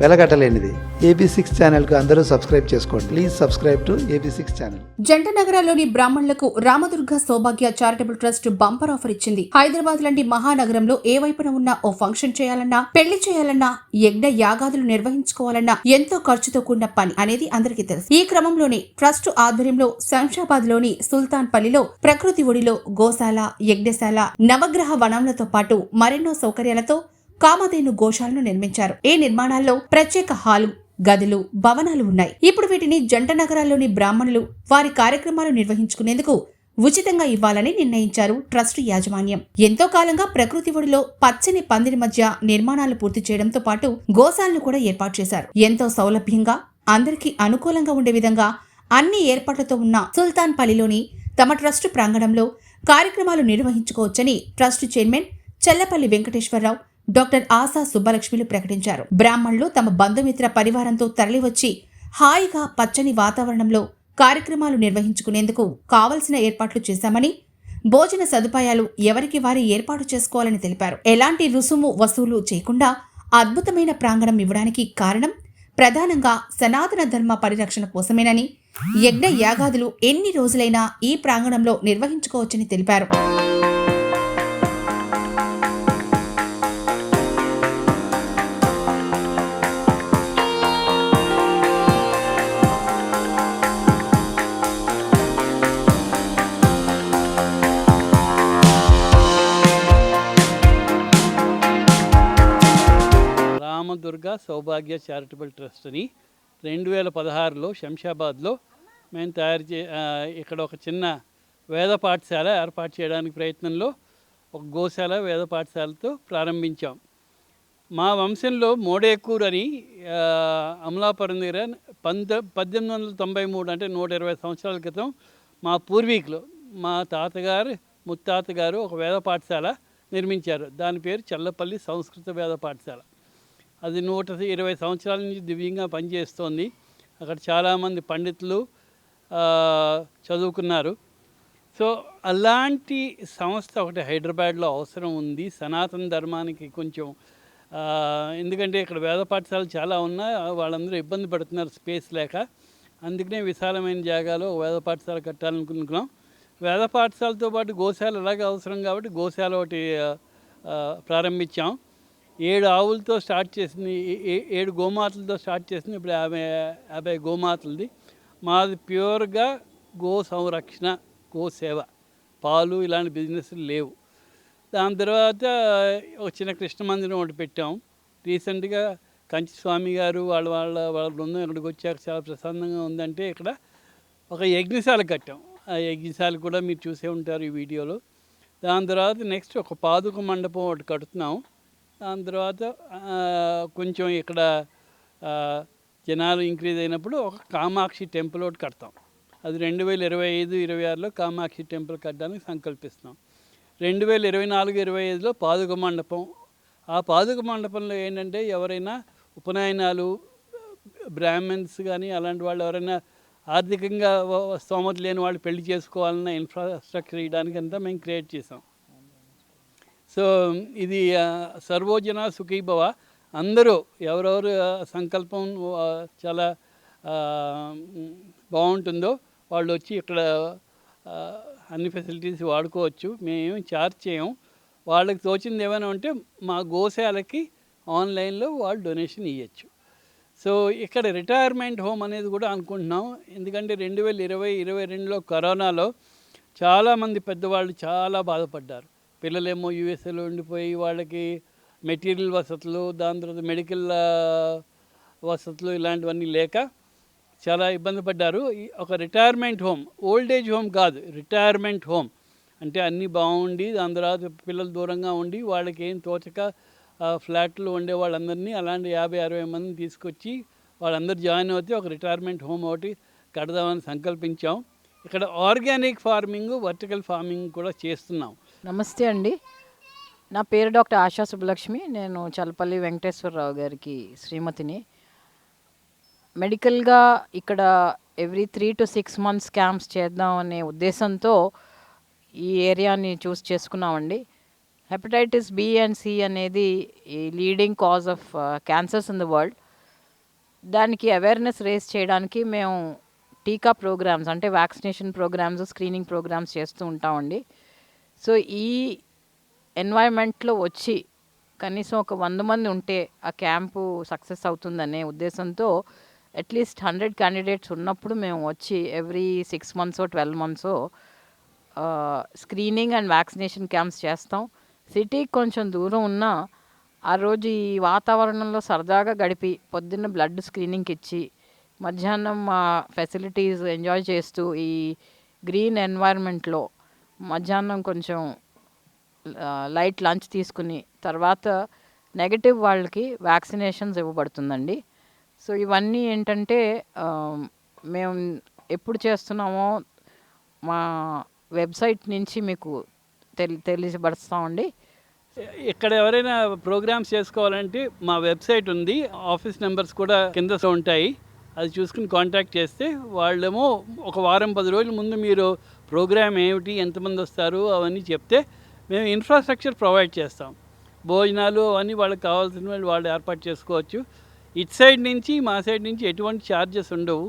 వెలగట్టలేనిది AB six ఛానల్కు అందరూ subscribe చేసుకోండి. Please subscribe to AB six channel జంట నగరాల్లోని బ్రాహ్మణులకు Ramadurga Saubhagya charitable trust bumper offer ఇచ్చింది. హైదరాబాద్ లాంటి మహానగరంలో ఏ వైపున ఉన్న ఓ ఫంక్షన్ చేయాలన్నా పెళ్ళి చేయాలన్నా యజ్ఞ యాగాదులు నిర్వహించుకోవాలన్నా ఎంతో ఖర్చుతో కూడిన పని అనేది అందరికీ తెలుసు. ఈ క్రమంలోనే ట్రస్ట్ ఆధ్వర్యంలో శంషాబాద్లోని సుల్తాన్ పల్లిలో ప్రకృతి ఒడిలో గోశాల యజ్ఞశాల నవగ్రహ వనములతో పాటు మరెన్నో సౌకర్యాలతో కామధేను గోశాలను నిర్మించారు. ఈ నిర్మాణాల్లో ప్రత్యేక హాలు గదులు భవనాలు ఉన్నాయి. ఇప్పుడు వీటిని జంట నగరాల్లోని బ్రాహ్మణులు వారి కార్యక్రమాలు నిర్వహించుకునేందుకు ఉచితంగా ఇవ్వాలని నిర్ణయించారు ట్రస్ట్ యాజమాన్యం. ఎంతో కాలంగా ప్రకృతి ఒడిలో పచ్చని పందిరి మధ్య నిర్మాణాలు పూర్తి చేయడంతో పాటు గోశాలను కూడా ఏర్పాటు చేశారు. ఎంతో సౌలభ్యంగా అందరికీ అనుకూలంగా ఉండే విధంగా అన్ని ఏర్పాట్లతో ఉన్న సుల్తాన్ పల్లిలోని తమ ట్రస్ట్ ప్రాంగణంలో కార్యక్రమాలు నిర్వహించుకోవచ్చని trust chairman Chellapalli Venkateswararao doctor Asha సుబ్బలక్ష్మిలు ప్రకటించారు. బ్రాహ్మణులు తమ బంధుమిత్ర పరివారంతో తరలివచ్చి హాయిగా పచ్చని వాతావరణంలో కార్యక్రమాలు నిర్వహించుకునేందుకు కావలసిన ఏర్పాట్లు చేశామని భోజన సదుపాయాలు ఎవరికి వారి ఏర్పాటు చేసుకోవాలని తెలిపారు. ఎలాంటి రుసుము వసూలు చేయకుండా అద్భుతమైన ప్రాంగణం ఇవ్వడానికి కారణం ప్రధానంగా సనాతన ధర్మ పరిరక్షణ కోసమేనని యజ్ఞ యాగాదులు ఎన్ని రోజులైనా ఈ ప్రాంగణంలో నిర్వహించుకోవచ్చని తెలిపారు. రామదుర్గ సౌభాగ్య చారిటబుల్ ట్రస్ట్ని రెండు వేల పదహారులో శంషాబాద్లో మేము తయారు చే ఇక్కడ ఒక చిన్న వేద పాఠశాల ఏర్పాటు చేయడానికి ప్రయత్నంలో ఒక గోశాల వేద పాఠశాలతో ప్రారంభించాం. మా వంశంలో మోడేకూర్ అని అమలాపురం దగ్గర పంద పద్దెనిమిది వందల తొంభై మూడు అంటే నూట ఇరవై సంవత్సరాల క్రితం మా పూర్వీకులు మా తాతగారు ముత్తాతగారు ఒక వేద పాఠశాల నిర్మించారు. దాని పేరు చల్లపల్లి సంస్కృత వేద పాఠశాల. అది నూట ఇరవై సంవత్సరాల నుంచి దివ్యంగా పనిచేస్తోంది. అక్కడ చాలామంది పండితులు చదువుకున్నారు. సో అలాంటి సంస్థ ఒకటి హైదరాబాద్లో అవసరం ఉంది. సనాతన ధర్మానికి కొంచెం ఎందుకంటే ఇక్కడ వేద పాఠశాలలు చాలా ఉన్నాయి. వాళ్ళందరూ ఇబ్బంది పడుతున్నారు స్పేస్ లేక. అందుకనే విశాలమైన జాగాలో వేద పాఠశాల కట్టాలనుకుంటున్నాం. వేద పాఠశాలతో పాటు గోశాల ఎలాగ అవసరం కాబట్టి గోశాల ఒకటి ప్రారంభించాం. ఏడు ఆవులతో స్టార్ట్ చేసింది ఏ- ఏ- ఏడు గోమాతలతో స్టార్ట్ చేసింది ఇప్పుడు యాభై యాభై గోమాతలది. మాది ప్యూర్గా గో సంరక్షణ గో సేవ. పాలు ఇలాంటి బిజినెస్లు లేవు. దాని తర్వాత ఒక చిన్న కృష్ణ మందిరం ఒకటి పెట్టాం. రీసెంట్గా కంచి స్వామి గారు వాళ్ళ వాళ్ళ వాళ్ళ బృందం ఇక్కడికి వచ్చాక చాలా ప్రశాంతంగా ఉందంటే ఇక్కడ ఒక యజ్ఞశాల కట్టాం. ఆ యజ్ఞశాల కూడా మీరు చూసే ఉంటారు ఈ వీడియోలో. దాని తర్వాత నెక్స్ట్ ఒక పాదుక మండపం ఒకటి కడుతున్నాం. దాని తర్వాత కొంచెం ఇక్కడ జనాలు ఇంక్రీజ్ అయినప్పుడు ఒక కామాక్షి టెంపుల్ ఒకటి కడతాం. అది రెండు వేల ఇరవై ఐదు ఇరవై ఆరులో కామాక్షి టెంపుల్ కట్టడానికి సంకల్పిస్తాం రెండు వేల ఇరవై నాలుగు ఇరవై ఐదులో పాదుక మండపం. ఆ పాదుక మండపంలో ఏంటంటే ఎవరైనా ఉపనయనాలు బ్రాహ్మణ్స్ కానీ అలాంటి వాళ్ళు ఎవరైనా ఆర్థికంగా స్తోమత లేని వాళ్ళు పెళ్ళి చేసుకోవాలన్న ఇన్ఫ్రాస్ట్రక్చర్ ఇవ్వడానికి అంతా మేము క్రియేట్ చేసాం. సో ఇది సర్వోజన సుఖీభవ అందరూ ఎవరెవరు సంకల్పం చాలా బాగుంటుందో వాళ్ళు వచ్చి ఇక్కడ అన్ని ఫెసిలిటీస్ వాడుకోవచ్చు. మేము ఛార్జ్ చేయం. వాళ్ళకి తోచింది ఏమైనా ఉంటే మా గోశాలకి ఆన్లైన్లో వాళ్ళు డొనేషన్ ఇవ్వచ్చు సో ఇక్కడ రిటైర్మెంట్ హోమ్ అనేది కూడా అనుకుంటున్నాం. ఎందుకంటే రెండు వేల ఇరవై ఇరవై రెండులో కరోనాలో చాలామంది పెద్దవాళ్ళు చాలా బాధపడ్డారు. పిల్లలేమో యూఎస్ఏలో ఉండిపోయి వాళ్ళకి మెటీరియల్ వసతులు దాని తర్వాత మెడికల్ వసతులు ఇలాంటివన్నీ లేక చాలా ఇబ్బంది పడ్డారు. ఒక retirement home old age home కాదు రిటైర్మెంట్ హోమ్. అంటే అన్నీ బాగుండి దాని తర్వాత పిల్లలు దూరంగా ఉండి వాళ్ళకి ఏం తోచక ఫ్లాట్లు ఉండే వాళ్ళందరినీ అలాంటి యాభై అరవై మందిని తీసుకొచ్చి వాళ్ళందరూ జాయిన్ అవుతే ఒక రిటైర్మెంట్ హోమ్ ఒకటి కడదామని సంకల్పించాం. ఇక్కడ ఆర్గానిక్ ఫార్మింగ్ వర్టికల్ ఫార్మింగ్ కూడా చేస్తున్నాం. నమస్తే అండి. నా పేరు డాక్టర్ ఆశా సుబ్బలక్ష్మి. నేను చలపల్లి వెంకటేశ్వరరావు గారికి శ్రీమతిని. మెడికల్గా ఇక్కడ every three to six months camps చేద్దాం అనే ఉద్దేశంతో ఈ ఏరియాని చూస్ చేసుకున్నామండి. హెపటైటిస్ బి అండ్ సి అనేది ఈ leading cause of cancers in the world దానికి అవేర్నెస్ రేస్ చేయడానికి మేము టీకా ప్రోగ్రామ్స్ అంటే వ్యాక్సినేషన్ ప్రోగ్రామ్స్ స్క్రీనింగ్ ప్రోగ్రామ్స్ చేస్తూ ఉంటామండి. సో ఈ ఎన్వైర్మెంట్లో వచ్చి కనీసం ఒక వంద మంది ఉంటే ఆ క్యాంపు సక్సెస్ అవుతుందనే ఉద్దేశంతో అట్లీస్ట్ హండ్రెడ్ క్యాండిడేట్స్ ఉన్నప్పుడు మేము వచ్చి every six months twelve months screening and vaccination camps చేస్తాం. సిటీకి కొంచెం దూరం ఉన్నా ఆ రోజు ఈ వాతావరణంలో సరదాగా గడిపి పొద్దున్న బ్లడ్ స్క్రీనింగ్కి ఇచ్చి మధ్యాహ్నం మా ఫెసిలిటీస్ ఎంజాయ్ చేస్తూ ఈ గ్రీన్ ఎన్వైర్న్మెంట్లో మధ్యాహ్నం కొంచెం లైట్ లంచ్ తీసుకుని తర్వాత నెగటివ్ వాళ్ళకి వ్యాక్సినేషన్స్ ఇవ్వబడుతుందండి. సో ఇవన్నీ ఏంటంటే మేము ఎప్పుడు చేస్తున్నామో మా వెబ్సైట్ నుంచి మీకు తెలి తెలియపరుస్తామండి ఇక్కడ ఎవరైనా ప్రోగ్రామ్స్ చేసుకోవాలంటే మా వెబ్సైట్ ఉంది. ఆఫీస్ నెంబర్స్ కూడా కింద ఉంటాయి. అది చూసుకుని కాంటాక్ట్ చేస్తే వాళ్ళేమో ఒక వారం పది రోజుల ముందు మీరు ప్రోగ్రామ్ ఏమిటి ఎంతమంది వస్తారు అవన్నీ చెప్తే మేము ఇన్ఫ్రాస్ట్రక్చర్ ప్రొవైడ్ చేస్తాం. భోజనాలు అవన్నీ వాళ్ళకి కావాల్సిన వాళ్ళు వాళ్ళు ఏర్పాటు చేసుకోవచ్చు. ఇటు సైడ్ నుంచి మా సైడ్ నుంచి ఎటువంటి ఛార్జెస్ ఉండవు.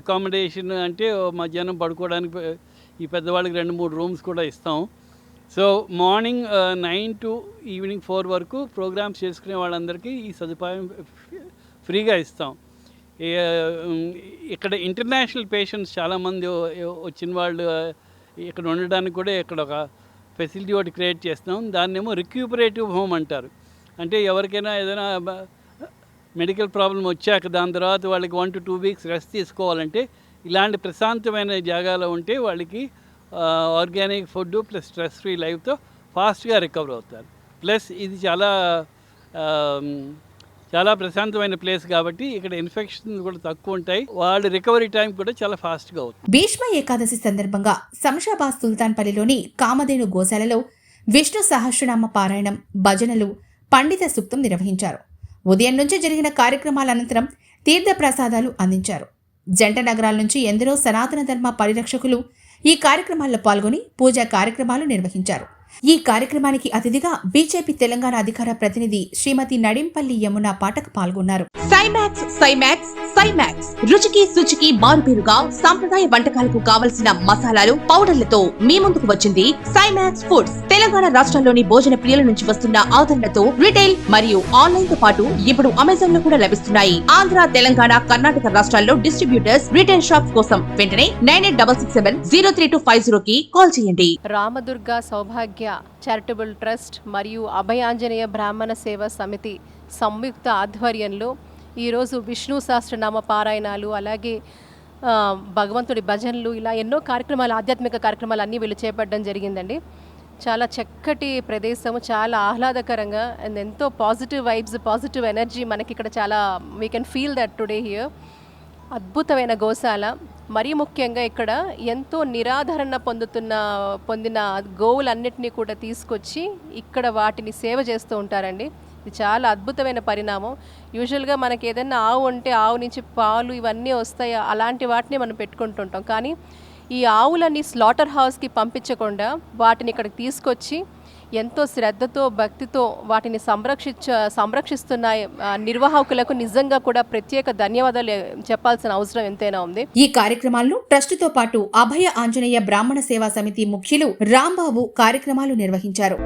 అకామిడేషన్ అంటే మధ్యాహ్నం పడుకోవడానికి ఈ పెద్దవాళ్ళకి రెండు మూడు రూమ్స్ కూడా ఇస్తాం. So morning nine to evening four వరకు ప్రోగ్రామ్స్ చేసుకునే వాళ్ళందరికీ ఈ సదుపాయం ఫ్రీగా ఇస్తాం. ఇక్కడ ఇంటర్నేషనల్ పేషెంట్స్ చాలామంది వచ్చిన వాళ్ళు ఇక్కడ ఉండడానికి కూడా ఇక్కడ ఒక ఫెసిలిటీ ఒకటి క్రియేట్ చేస్తున్నాం. దాన్నేమో రిక్యూపరేటివ్ హోమ్ అంటారు. అంటే ఎవరికైనా ఏదైనా మెడికల్ ప్రాబ్లం వచ్చాక దాని తర్వాత వాళ్ళకి one to two weeks rest తీసుకోవాలంటే ఇలాంటి ప్రశాంతమైన జాగాలో ఉంటే వాళ్ళకి organic food plus stress free లైఫ్తో ఫాస్ట్గా రికవర్ అవుతారు. ప్లస్ ఇది చాలా చాలా ప్రశాంతమైన ప్లేస్ కాబట్టి ఇక్కడ ఇన్ఫెక్షన్ కూడా తక్కువ ఉంటాయి. వాళ్ళ రికవరీ టైం కూడా చాలా ఫాస్ట్గా అవుతుంది. భీష్మ ఏకాదశి సందర్భంగా శంషాబాద్ సుల్తాన్పల్లిలోని కామధేను గోశాలలో విష్ణు సహస్రనామ పారాయణం భజనలు పండిత సూక్తం నిర్వహించారు. ఉదయం నుంచి జరిగిన కార్యక్రమాల అనంతరం తీర్థ ప్రసాదాలు అందించారు. జంట నగరాల నుంచి ఎందరో సనాతన ధర్మ పరిరక్షకులు ఈ కార్యక్రమాల్లో పాల్గొని పూజా కార్యక్రమాలు నిర్వహించారు. ఈ కార్యక్రమానికి అతిథిగా బీజేపీ తెలంగాణ అధికార ప్రతినిధి శ్రీమతి నడింపల్లి యమున పాఠక్ పాల్గొన్నారు. సైమాక్స్ సైమాక్స్ సైమాక్స్. రుచికి శుచికి మారుపేరుగా సాంప్రదాయ వంటకాలకు కావలసిన మసాలాలు పౌడర్లతో మీ ముందుకు వచ్చింది సైమాక్స్ ఫుడ్స్. తెలంగాణ రాష్ట్రంలోని భోజన ప్రియుల నుంచి వస్తున్న ఆదరణతో రిటైల్ మరియు ఆన్లైన్తో పాటు ఇప్పుడు అమెజాన్లో కూడా లభిస్తున్నాయి. ఆంధ్ర తెలంగాణ కర్ణాటక రాష్ట్రాల్లో డిస్ట్రిబ్యూటర్స్ రిటైల్ షాప్స్ కోసం వెంటనే nine eight double six seven zero three two five zero కి కాల్ చేయండి. రామదుర్గ సౌభాగ్య చారిటబుల్ ట్రస్ట్ మరియు అభయాంజనేయ బ్రాహ్మణ సేవ సమితి సంయుక్త ఆధ్వర్యంలో ఈరోజు విష్ణు సహస్రనామ పారాయణాలు అలాగే భగవంతుడి భజనలు ఇలా ఎన్నో కార్యక్రమాలు ఆధ్యాత్మిక కార్యక్రమాలు అన్నీ వీళ్ళు చేపట్టడం జరిగిందండి. చాలా చక్కటి ప్రదేశము చాలా ఆహ్లాదకరంగా అండ్ ఎంతో పాజిటివ్ వైబ్స్ పాజిటివ్ ఎనర్జీ మనకి ఇక్కడ చాలా we can feel that today here అద్భుతమైన గోశాల మరీ ముఖ్యంగా ఇక్కడ ఎంతో నిరాధరణ పొందుతున్న పొందిన గోవులన్నిటినీ కూడా తీసుకొచ్చి ఇక్కడ వాటిని సేవ చేస్తూ ఉంటారండి. ఇది చాలా అద్భుతమైన పరిణామం. యూజువల్గా మనకి ఏదైనా ఆవు ఉంటే ఆవు నుంచి పాలు ఇవన్నీ వస్తాయి? అలాంటి వాటిని మనం పెట్టుకుంటుంటాం. కానీ ఈ ఆవులని స్లాటర్ హౌస్కి పంపించకుండా వాటిని ఇక్కడికి తీసుకొచ్చి ఎంతో శ్రద్ధతో భక్తితో వాటిని సంరక్షించ సంరక్షిస్తున్న నిర్వాహకులకు నిజంగా కూడా ప్రత్యేక ధన్యవాదాలు చెప్పాల్సిన అవసరం ఎంతైనా ఉంది. ఈ కార్యక్రమాల్లో ట్రస్టుతో పాటు అభయ ఆంజనేయ బ్రాహ్మణ సేవా సమితి ముఖ్యులు రాంబాబు కార్యక్రమాలు నిర్వహించారు.